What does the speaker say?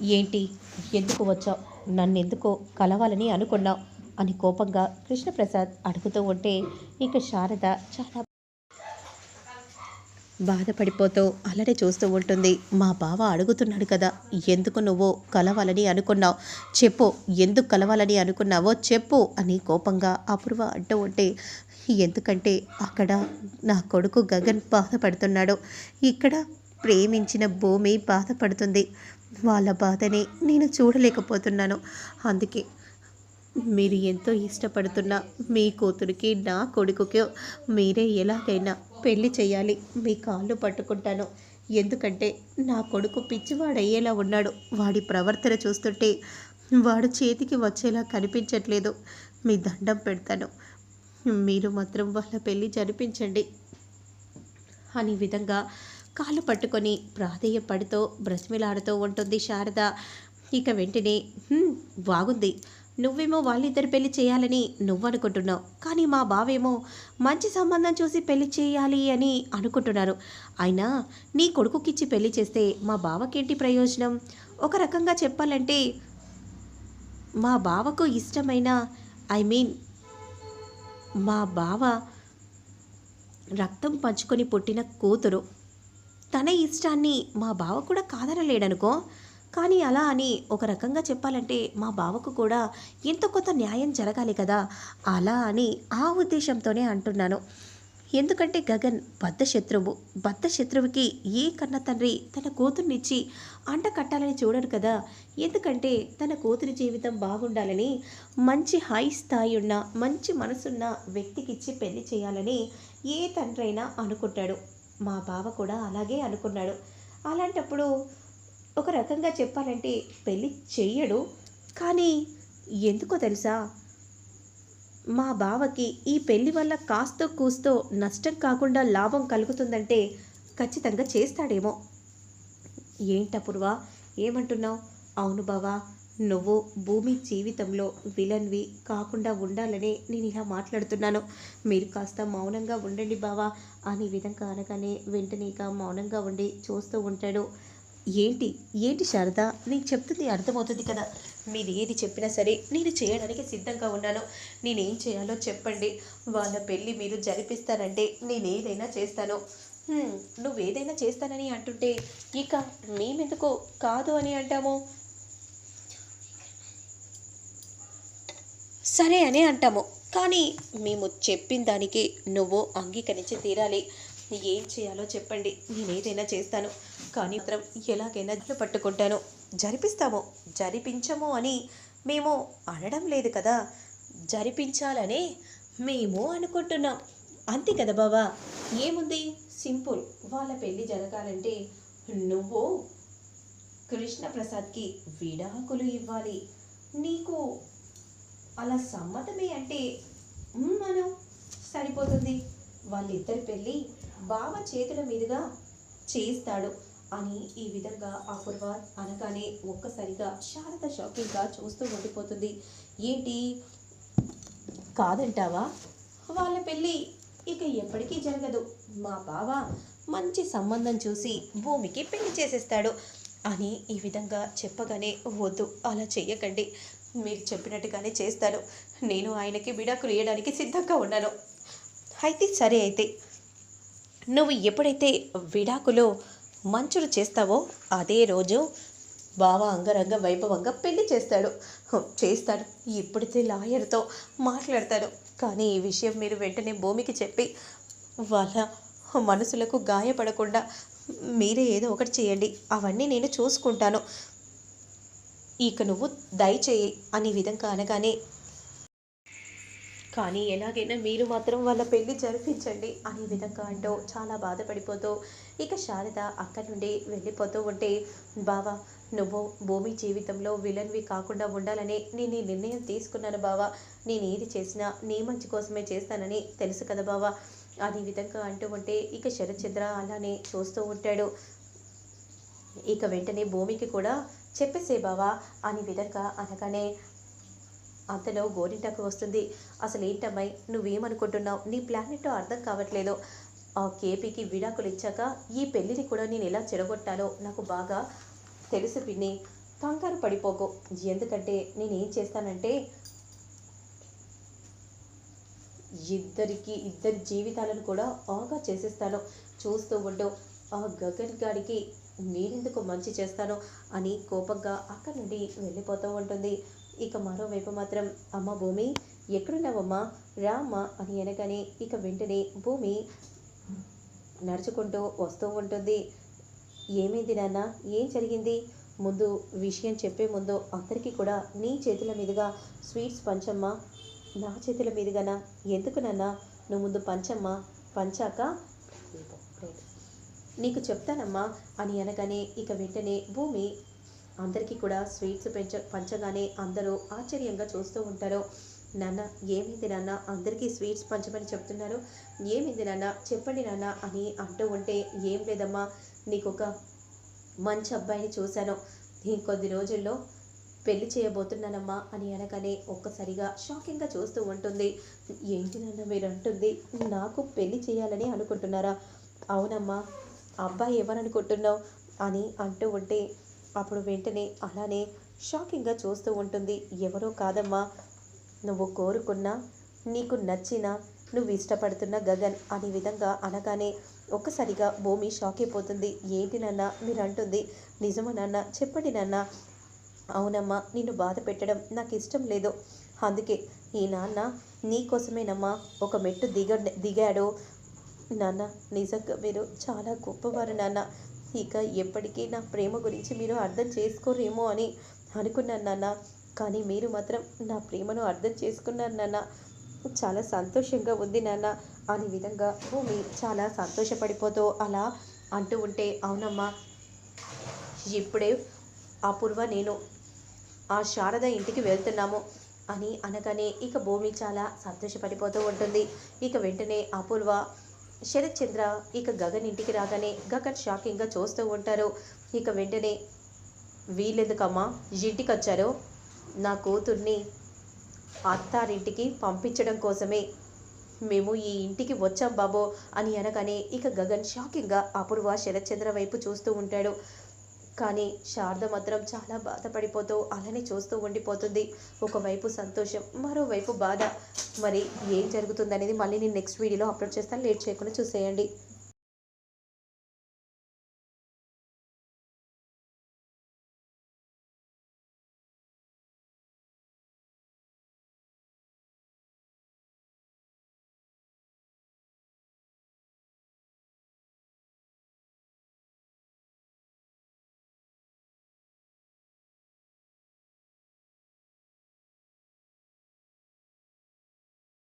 ఏంటి? ఎందుకు వచ్చావు? నన్నెందుకో కలవాలని అనుకున్నావు అని కోపంగా కృష్ణప్రసాద్ అడుగుతూ ఉంటే ఇక శారద చాలా బాధపడిపోతూ అల్లడే చూస్తూ ఉంటుంది. మా బావ అడుగుతున్నాడు కదా ఎందుకు నువ్వు కలవాలని అనుకున్నావు? చెప్పు ఎందుకు కలవాలని అనుకున్నావో చెప్పు అని కోపంగా అపూర్వ అంటూ ఉంటే ఎందుకంటే అక్కడ నా కొడుకు గగన్ బాధపడుతున్నాడు. ఇక్కడ ప్రేమించిన భూమి బాధపడుతుంది. వాళ్ళ బాధని నేను చూడలేకపోతున్నాను. అందుకే మీరు ఎంతో ఇష్టపడుతున్న మీ కూతురికి నా కొడుకుకి మీరే ఎలాగైనా పెళ్ళి చేయాలి. మీ కాళ్ళు పట్టుకుంటాను. ఎందుకంటే నా కొడుకు పిచ్చివాడయ్యేలా ఉన్నాడు. వాడి ప్రవర్తన చూస్తుంటే వాడు చేతికి వచ్చేలా కనిపించట్లేదు. మీ దండం పెడతాను. మీరు మాత్రం వాళ్ళ పెళ్ళి జరిపించండి. అని విధంగా కాళ్ళు పట్టుకొని ప్రాధేయపడుతూ బ్రతిమిలాడుతూ ఉంటుంది శారద. ఇక వెంటనే బాగుంది. నువ్వేమో వాళ్ళిద్దరు పెళ్ళి చేయాలని నువ్వు అనుకుంటున్నావు కానీ మా బావేమో మంచి సంబంధం చూసి పెళ్ళి చేయాలి అని అనుకుంటున్నారు. అయినా నీ కొడుకుకిచ్చి పెళ్ళి చేస్తే మా బావకేంటి ప్రయోజనం? ఒక రకంగా చెప్పాలంటే మా బావకు ఇష్టమైన ఐ మీన్ మా బావ రక్తం పంచుకొని పుట్టిన కూతురు. తన ఇష్టాన్ని మా బావ కూడా కాదనలేడనుకో. కానీ అలా అని ఒక రకంగా చెప్పాలంటే మా బావకు కూడా ఎంతో కొంత న్యాయం జరగాలి కదా. అలా అని ఆ ఉద్దేశంతోనే అంటున్నాను. ఎందుకంటే గగన్ బద్ధ శత్రువు. బద్ధ శత్రువుకి ఏ కన్న తండ్రి తన కూతుర్నిచ్చి అంట కట్టాలని చూడరు కదా. ఎందుకంటే తన కూతురి జీవితం బాగుండాలని మంచి హై స్థాయి ఉన్న మంచి మనసున్న వ్యక్తికిచ్చి పెళ్ళి చేయాలని ఏ తండ్రైనా అనుకుంటాడు. మా బావ కూడా అలాగే అనుకున్నాడు. అలాంటప్పుడు ఒక రకంగా చెప్పాలంటే పెళ్ళి చెయ్యడు. కానీ ఎందుకో తెలుసా? మా బావకి ఈ పెళ్ళి వల్ల కాస్తో కూస్తో నష్టం కాకుండా లాభం కలుగుతుందంటే ఖచ్చితంగా చేస్తాడేమో. ఏంటపుర్వా ఏమంటున్నావు? అవును బావా నువ్వు భూమి జీవితంలో విలన్వి కాకుండా ఉండాలని నేను ఇలా మాట్లాడుతున్నాను. మీరు కాస్త మౌనంగా ఉండండి బావా అనే విధంగా అనగానే వెంటనే ఇక మౌనంగా ఉండి చూస్తూ ఉంటాడు. ఏంటి? ఏంటి శారద? నీకు చెప్తుంది అర్థమవుతుంది కదా. మీరు ఏది చెప్పినా సరే నేను చేయడానికి సిద్ధంగా ఉన్నాను. నేనేం చేయాలో చెప్పండి. వాళ్ళ పెళ్ళి మీరు జరిపిస్తానంటే నేను ఏదైనా చేస్తాను. నువ్వు నువ్వేదైనా చేస్తానని అంటుంటే ఇక మేమెందుకో? కాదు అని అంటాము. సరే అని అంటాము. కానీ మేము చెప్పిన దానికి నువ్వు అంగీకరించి తీరాలి. ఏం చేయాలో చెప్పండి. నేను ఏదైనా చేస్తాను. కానీ మాత్రం ఎలాగైనా పట్టుకుంటాను. జరిపిస్తాము. జరిపించము అని మేము అనడం లేదు కదా. జరిపించాలనే మేము అనుకుంటున్నాం. అంతే కదా బావా? ఏముంది? సింపుల్. వాళ్ళ పెళ్ళి జరగాలంటే నువ్వు కృష్ణప్రసాద్కి విడాకులు ఇవ్వాలి. నీకు అలా సమ్మతమే అంటే మనం సరిపోతుంది. వాళ్ళిద్దరి పెళ్ళి బావ చేతుల మీదుగా చేస్తాడు అని ఈ విధంగా అపూర్వ అనగానే ఒక్కసారిగా శారద షాకింగ్గా చూస్తూ ఉండిపోతుంది. ఏంటి? కాదంటావా? వాళ్ళ పెళ్ళి ఇక ఎప్పటికీ జరగదు. మా బావ మంచి సంబంధం చూసి భూమికి పెళ్ళి చేసేస్తాడు అని ఈ విధంగా చెప్పగానే వద్దు అలా చెయ్యకండి. మీరు చెప్పినట్టుగానే చేస్తాను. నేను ఆయనకి విడాకులు ఇవ్వడానికి సిద్ధంగా ఉన్నాను. అయితే సరే అయితే నువ్వు ఎప్పుడైతే విడాకులు మంచులు చేస్తావో అదే రోజు బావ అంగరంగ వైభవంగా పెళ్ళి చేస్తాడు. చేస్తాడు. ఇప్పుడైతే లాయర్తో మాట్లాడతాడు. కానీ ఈ విషయం మీరు వెంటనే భూమికి చెప్పి వాళ్ళ మనసులకు గాయపడకుండా మీరే ఏదో ఒకటి చేయండి. అవన్నీ నేను చూసుకుంటాను. ఇక నువ్వు దయచేయి అనే విధంగా అనగానే కానీ ఎలాగైనా మీరు మాత్రం వాళ్ళ పెళ్ళి జరిపించండి అనే విధంగా అంటూ చాలా బాధపడిపోతూ ఇక శారద అక్కడి నుండి వెళ్ళిపోతూ ఉంటే బావా నువ్వు భూమి జీవితంలో విలన్వి కాకుండా ఉండాలని నేను ఈ నిర్ణయం తీసుకున్నాను బావా. నేను ఏది చేసినా నీ మంచి కోసమే చేస్తానని తెలుసు కదా బావా అనే విధంగా అంటూ ఉంటే ఇక శరత్చంద్ర అలానే చూస్తూ ఉంటాడు. ఇక వెంటనే భూమికి కూడా చెప్పేసే బావా అని విధంగా అనగానే అంతలో గోరింటకు వస్తుంది. అసలు ఏంటమ్మాయి నువ్వేమనుకుంటున్నావు? నీ ప్లానెట్టో అర్థం కావట్లేదు. ఆ కేపీకి విడాకులు ఇచ్చాక ఈ పెళ్ళిని కూడా నేను ఎలా చెడగొట్టాలో నాకు బాగా తెలుసు పిన్ని. కంగారు పడిపోకు. ఎందుకంటే నేనేం చేస్తానంటే ఇద్దరికి ఇద్దరి జీవితాలను కూడా ఆగా చేసేస్తాను. చూస్తూ ఉండు ఆ గగన్ గారికి నేనెందుకు మంచి చేస్తాను అని కోపంగా అక్కడి నుండి వెళ్ళిపోతూ ఉంటుంది. ఇక మరోవైపు మాత్రం అమ్మ భూమి ఎక్కడున్నావమ్మా? రామ్మా అని అనగానే ఇక వెంటనే భూమి నడుచుకుంటూ వస్తూ ఉంటుంది. ఏమైంది నాన్న? ఏం జరిగింది? ముందు విషయం చెప్పే ముందు అందరికీ కూడా నీ చేతుల మీదుగా స్వీట్స్ పంచమ్మా. నా చేతుల మీదుగానా? ఎందుకు నాన్న? నువ్వు ముందు పంచమ్మా పంచాక నీకు చెప్తానమ్మా అని అనగానే ఇక వెంటనే భూమి అందరికీ కూడా స్వీట్స్ పెంచ పంచగానే అందరూ ఆశ్చర్యంగా చూస్తూ ఉంటారు. నాన్న ఏమైంది నాన్న? అందరికీ స్వీట్స్ పంచమని చెప్తున్నారు. ఏమైంది నాన్న? చెప్పండి నాన్న అని అంటూ ఉంటే ఏం లేదమ్మా. నీకు ఒక మంచి అబ్బాయిని చూశాను. ఇంకొద్ది రోజుల్లో పెళ్ళి చేయబోతున్నానమ్మా అని అనగానే ఒక్కసారిగా షాకింగ్గా చూస్తూ ఉంటుంది. ఏంటి నాన్న మీరు అంటుంది నాకు పెళ్ళి చేయాలని అనుకుంటున్నారా? అవునమ్మా. అబ్బాయి ఎవరనుకుంటున్నావు అని అంటూ ఉంటే అప్పుడు వెంటనే అలానే షాకింగ్గా చూస్తూ ఉంటుంది. ఎవరో కాదమ్మా నువ్వు కోరుకున్నా నీకు నచ్చిన నువ్వు ఇష్టపడుతున్న గగన్ అనే విధంగా అనగానే ఒక్కసారిగా భూమి షాక్ అయిపోతుంది ఏంటి నాన్న? మీరు అంటుంది నిజమా నాన్న? చెప్పండి నాన్న. అవునమ్మా నిన్ను బాధ పెట్టడం నాకు ఇష్టం లేదు. అందుకే ఈ నాన్న నీకోసమేనమ్మా ఒక మెట్టు దిగ దిగాడు. నాన్న నిజంగా మీరు చాలా గొప్పవారు నాన్న. ఇక ఎప్పటికీ నా ప్రేమ గురించి మీరు అర్థం చేసుకోరేమో అని అనుకున్నాను నాన్న. కానీ మీరు మాత్రం నా ప్రేమను అర్థం చేసుకున్నారు నాన్న. చాలా సంతోషంగా ఉంది నాన్న. అనే విధంగా భూమి చాలా సంతోషపడిపోతూ అలా అంటూ ఉంటే అవునమ్మా. ఇప్పుడే అపూర్వ నేను ఆ శారద ఇంటికి వెళ్తున్నాము అని అనగానే ఇక భూమి చాలా సంతోషపడిపోతూ ఉంటుంది. ఇక వెంటనే అపూర్వ శరత్ చంద్ర ఇక గగన్ ఇంటికి రాగానే గగన్ షాకింగ్గా చూస్తూ ఉంటారు. ఇక వెంటనే వీళ్ళెందుకమ్మా? ఇంటికి వచ్చారు నా కూతుర్ని అత్తారింటికి పంపించడం కోసమే మేము ఈ ఇంటికి వచ్చాం బాబో అని అనగానే ఇక గగన్ షాకింగ్గా అపూర్వ శరత్చంద్ర వైపు చూస్తూ ఉంటాడు. కానీ శారద మాత్రం చాలా బాధపడిపోతూ అలానే చూస్తూ ఉండిపోతుంది. ఒకవైపు సంతోషం మరోవైపు బాధ. మరి ఏం జరుగుతుందనేది మళ్ళీ నేను నెక్స్ట్ వీడియోలో అప్లోడ్ చేస్తాను. లేట్ చేయకుండా చూసేయండి.